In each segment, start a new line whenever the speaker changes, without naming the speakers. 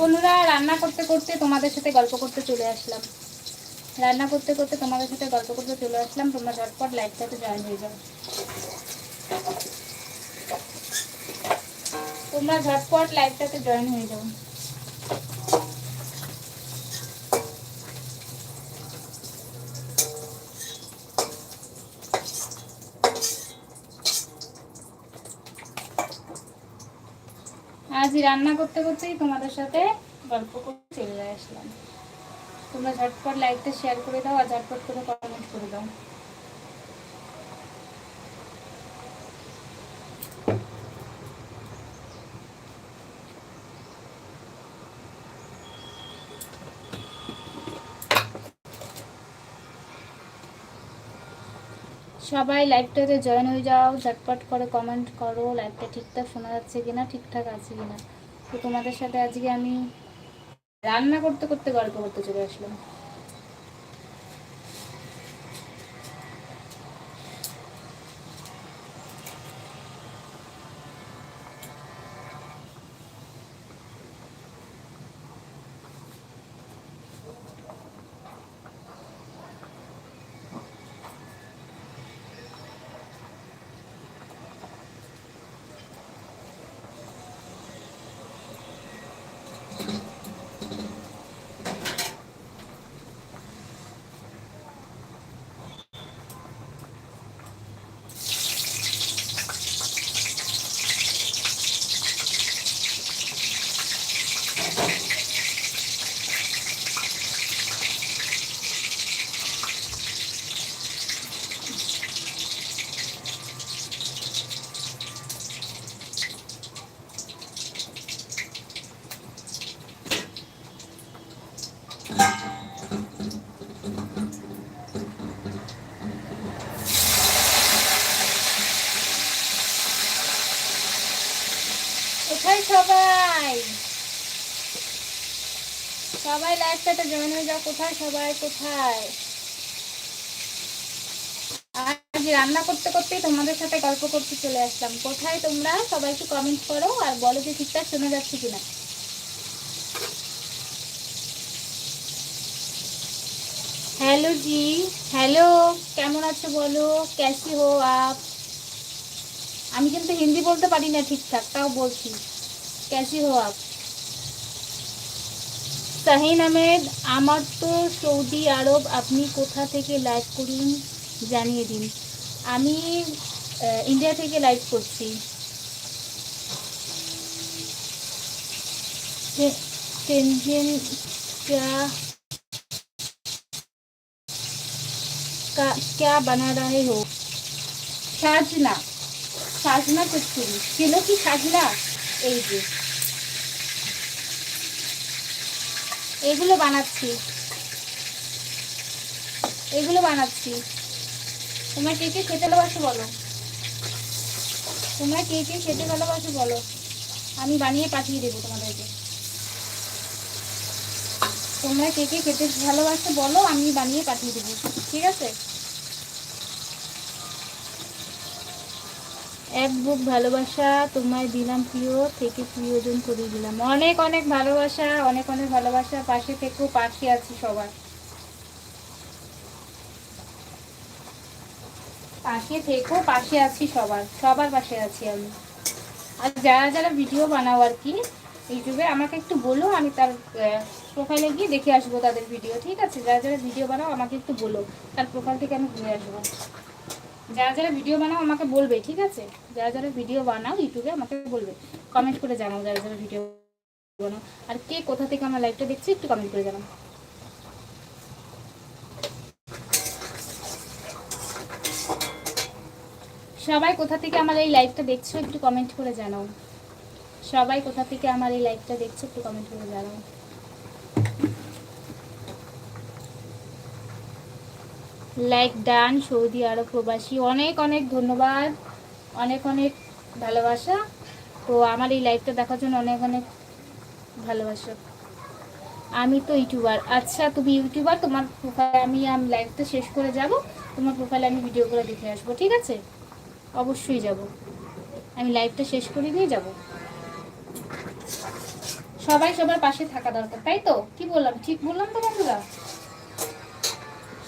বন্ধুরা, রান্না করতে করতে তোমাদের সাথে গল্প করতে চলে আসলাম। রান্না করতে করতে তোমাদের সাথে গল্প করতে চলে আসলাম। তোমরা ঝটপট লাইভটাতে জয়েন হয়ে যাও। তোমরা ঝটপট লাইভটাতে জয়েন হয়ে যাও। আজ রান্না করতে করতেই তোমাদের সাথে গল্প করে চলে আসলাম। তোমরা ঝটপট লাইকটা শেয়ার করে দাও আর ঝটপট করে কমেন্ট করে দাও। সবাই লাইভটাতে জয়েন হয়ে যাও, ঝটপট করে কমেন্ট করো লাইভটা ঠিকঠাক শোনা যাচ্ছে কিনা, ঠিকঠাক আছে কিনা। তো তোমাদের সাথে আজকে আমি রান্না করতে করতে গল্প করতে চলে আসলাম কোথায় সবাই সবাই একসাথে জয়েন হয়ে যাও, কোথায়? সবাই কোথায়? আজ রান্না করতে করতেই তোমাদের সাথে গল্প করতে চলে আসলাম। কোথায় তোমরা? সবাই একটু কমেন্ট করো আর বলো যে ঠিকঠাক শোনা যাচ্ছে কিনা। হ্যালো জি হ্যালো কেমন আছো বলো? ক্যাসি হো আপ? আমি কিন্তু হিন্দি বলতে পারি না ঠিকঠাক, তাও বলছি। ক্যাসি হো আপ। শাহিন আহমেদ আমার তো সৌদি আরব আপনি কোথা থেকে লাইভ করুন জানিয়ে দিন আমি আহ, ইন্ডিয়া থেকে লাইভ করছি তে- तेंजिन क्या का क्या बना रहे हो সাজনা সাজনা কচুরি ছিল কি সাজনা এই যে এগুলো বানাচ্ছি। এগুলো বানাচ্ছি। তোমার কে কে খেতে ভালোবাসো বলো। তোমরা কে কে খেতে ভালোবাসো বলো। আমি বানিয়ে পাঠিয়ে দেবো তোমাদেরকে। তোমরা কে কে খেতে ভালোবাসো বলো, আমি বানিয়ে পাঠিয়ে দেবো। ঠিক আছে? এক বুক ভালোবাসা তোমায় দিলাম প্রিয়, থেকে প্রিয়জন করে দিলাম। অনেক অনেক ভালোবাসা, অনেক অনেক ভালোবাসা। পাশে থেকেও পাশে আছি সবার। পাশে থেকেও পাশে আছি সবার। সবার পাশে আছি আমি। আর যারা যারা ভিডিও বানাও আর কি, ইউটিউবে, আমাকে একটু বলো, আমি তার প্রোফাইলে গিয়ে দেখে আসব তাদের ভিডিও, ঠিক আছে? যারা যারা ভিডিও বানাও, আমাকে একটু বলো, তার প্রোফাইল থেকে আমি ঘুরে আসব। যারা যারা ভিডিও বানাও আমাকে বলবে, ঠিক আছে? যারা যারা ভিডিও বানাও ইউটিউবে আমাকে বলবে। কমেন্ট করে জানাও যারা যারা ভিডিও বানাও। আর কে কোথা থেকে আমার লাইভটা দেখছে একটু কমেন্ট করে জানাও। সবাই কোথা থেকে আমার এই লাইভটা দেখছ একটু কমেন্ট করে জানাও। সবাই কোথা থেকে আমার এই লাইভটা দেখছ একটু কমেন্ট করে জানাও। লাইক ডান, সৌদি আরব প্রবাসী। অনেক অনেক ধন্যবাদ। অনেক অনেক ভালোবাসা। তো আমার এই লাইভটা দেখার জন্য অনেক অনেক ভালোবাসা। আমি তো ইউটিউবার। আচ্ছা তুমি ইউটিউবার, তোমার প্রোফাইলে আমি লাইভটা শেষ করে যাব। তোমার প্রোফাইলে আমি ভিডিও করে দেখে আসব, ঠিক আছে? অবশ্যই যাব। আমি লাইভটা শেষ করে দিয়ে যাব। সবাই সবার পাশে থাকা দরকার, তাই তো? কি বললাম? ঠিক বললাম তো বন্ধুরা?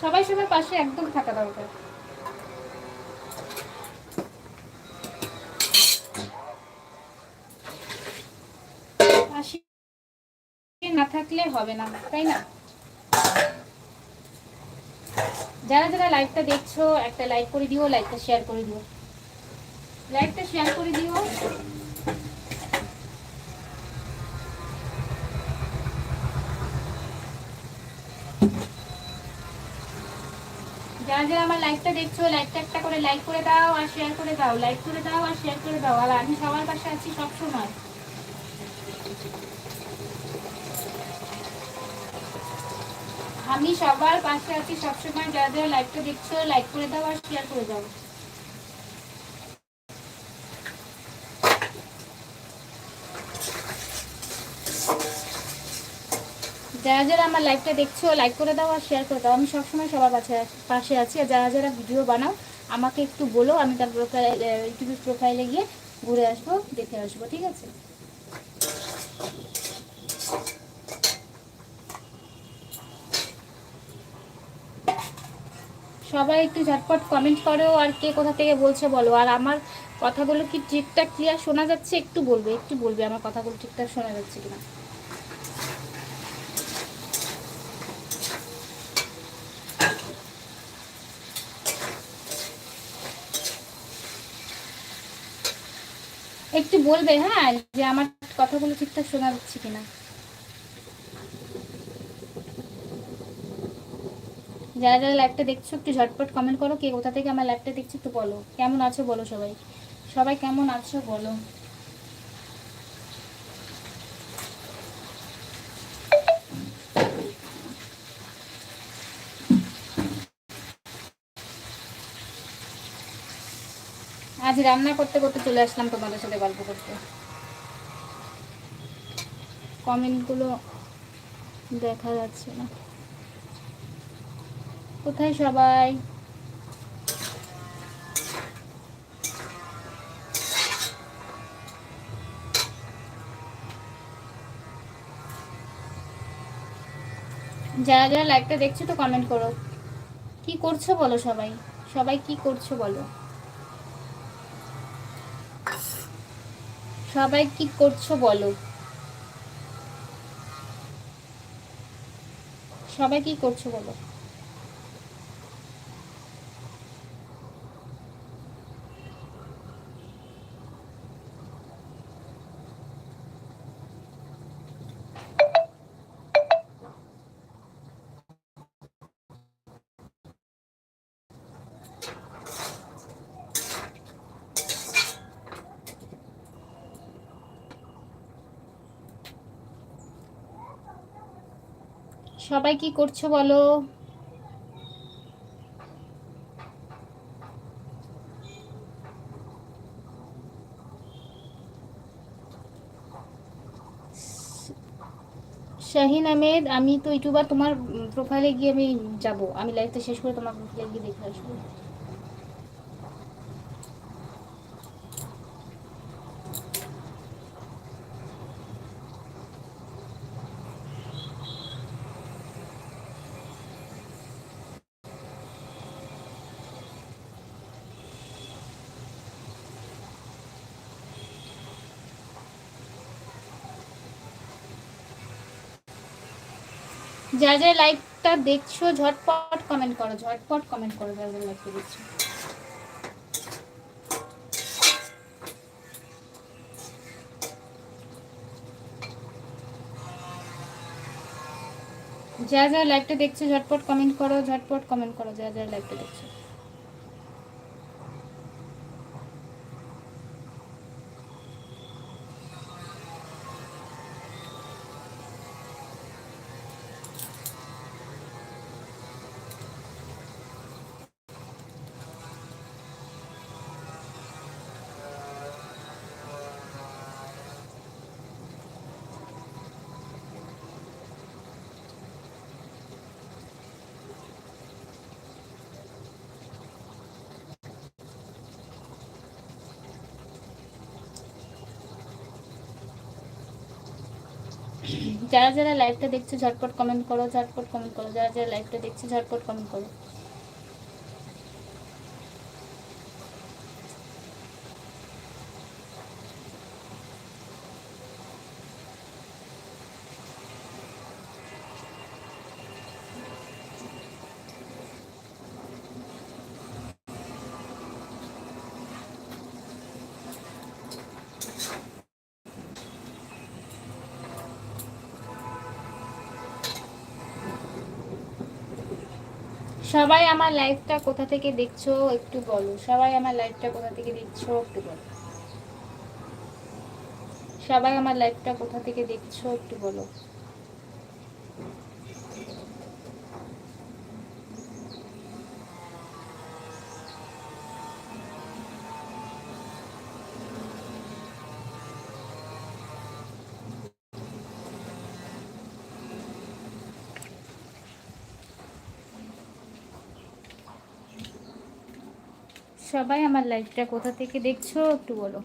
সবাই সবার পাশে একদম থাকা দরকার। না থাকলে হবে না, তাই না? যারা যারা লাইভটা দেখছ, একটা লাইক করে দিও, লাইকটা শেয়ার করে দিও। লাইকটা শেয়ার করে দিও। যারা আমার লাইভটা দেখছ লাইভটা একটা করে লাইক করে দাও আর শেয়ার করে দাও লাইক করে দাও আর শেয়ার করে দাও। আর আমি সবার পাশে আছি সবসময়। আমি সবার পাশে আছি সবসময়। যারা যারা লাইভটা দেখছ লাইক করে দাও আর শেয়ার করে দাও। যারা যারা আমার লাইভটা দেখছ লাইক করে দাও আর শেয়ার করে দাও। আমি সবসময় সবার পাশে পাশে আছি। আর যারা যারা ভিডিও বানাও, আমাকে একটু বলো, আমি তার প্রোফাইল ইউটিউব প্রোফাইলে গিয়ে ঘুরে আসব, দেখে আসব, ঠিক আছে? সবাই একটু ঝটপট কমেন্ট করো আর কে কোথা থেকে বলছে বলো। আর আমার কথাগুলো কি ঠিকঠাক ক্লিয়ার শোনা যাচ্ছে? একটু বলবে একটু বলবে আমার কথাগুলো ঠিকঠাক শোনা যাচ্ছে কিনা। একটু বলবে হ্যাঁ যে আমার কথাগুলো ঠিকঠাক শোনা যাচ্ছে কিনা? যারা যারা লাইভটা দেখছ, একটু ঝটপট কমেন্ট করো, কে কোথা থেকে আমার লাইভটা দেখছ একটু বলো। কেমন আছো বলো সবাই। সবাই কেমন আছো বলো। আজ রান্না করতে করতে চলে আসলাম তোমাদের সাথে গল্প করতে। কমেন্টগুলো দেখা যাচ্ছে না। কোথায় সবাই? যারা যারা লাইভটা দেখছ তো কমেন্ট করো। কি করছ বলো সবাই? সবাই কি করছ বলো? সবাই কি করছ বলো? সবাই কি করছ বলো? সবাই কি করছ বলো? শাহিন আহমেদ, আমি তো ইউটিউবার, তোমার প্রোফাইলে গিয়ে আমি যাব। আমি লাইভটা শেষ করে তোমার প্রোফাইলে গিয়ে দেখে আসব। যা যা লাইভটা দেখছ, ঝটপট কমেন্ট করো, ঝটপট কমেন্ট করো যা যা লাইভটা দেখছ। যা যা লাইভটা দেখছ, ঝটপট কমেন্ট করো, ঝটপট কমেন্ট করো যা যা লাইভটা দেখছ। যারা যারা লাইভটা দেখছে, ঝটপট কমেন্ট করো, ঝটপট কমেন্ট করো। যারা যারা লাইভটা দেখছে, ঝটপট কমেন্ট করো। সবাই আমার লাইফটা কোথা থেকে দেখছ একটু বলো। সবাই আমার লাইফটা কোথা থেকে দেখছ একটু বলো। সবাই আমার লাইফটা কোথা থেকে দেখছ একটু বলো। সবাই আমার লাইভটা কোথা থেকে দেখছ একটু বলো।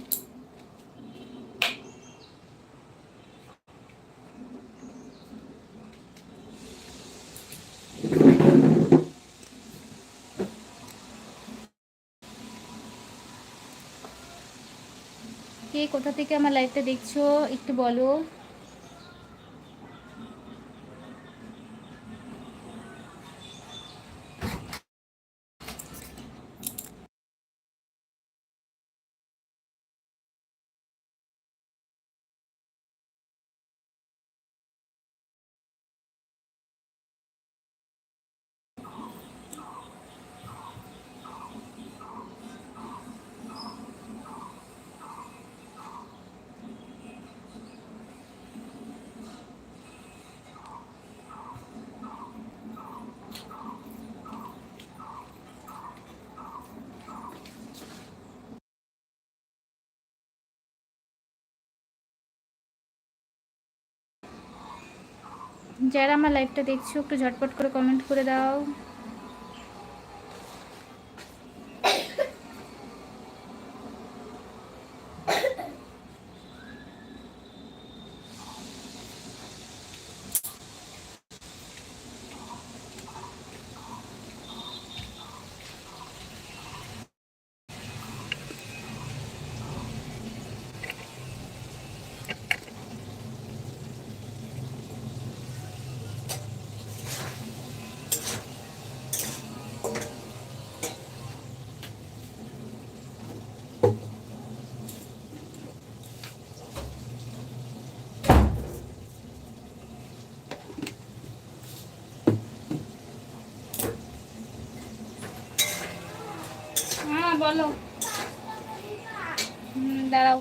কে কোথা থেকে আমার লাইভটা দেখছ একটু বলো। যারা আমার লাইভটা দেখছ একটু ঝটপট করে কমেন্ট করে দাও হ্যাঁ বলো। দাঁড়াও।